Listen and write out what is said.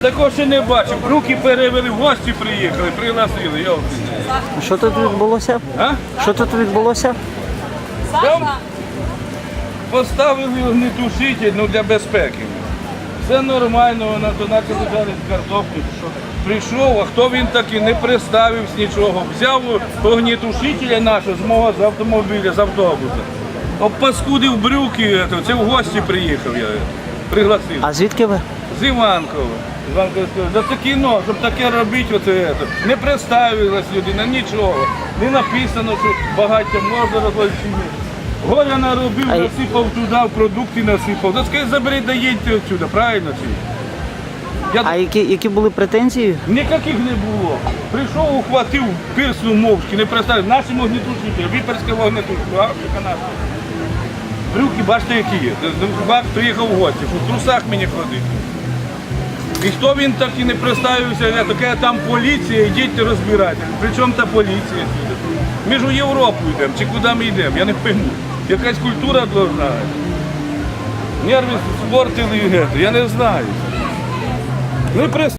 Такого ще не бачив. Руки перевели, в гості приїхали, пригласили. Йо. Що тут відбулося? А? Що тут відбулося? Там поставили огнетушитель ну, для безпеки. Все нормально, вона то наче лежали з картоплю. Прийшов, а хто він такий, не представився нічого. Взяв огнетушителя нашого з мого з автомобіля, з автобуса. Обпаскудив брюки, це в гості приїхав я. Пригласив. А звідки ви? З Іванкова. Іванкова сказала, за таке но, щоб таке робити, оце, не представилась людина, нічого. Не написано, що багаття можна розводити чи ні. Горя наробив, насипав туди, продукти насипав. Та скажи, заберіть, доїдьте отсюди, правильно чи? ні? Я... А які, які були претензії? Ніяких не було. Прийшов, ухватив пирсну мовчки, не представив. Наші вогнетушники, віперська вогнетушка, Африка наша. Брюки, бачите, які є. Бак приїхав в гості, що в трусах мені ходить. І хто він так і не представився, не таке там поліція, йдіть розбирати. Причому та поліція сюди? Ми ж у Європу йдемо, чи куди ми йдемо, я не пойму. Якась культура должна. Нерви спортили, я не знаю. Прис-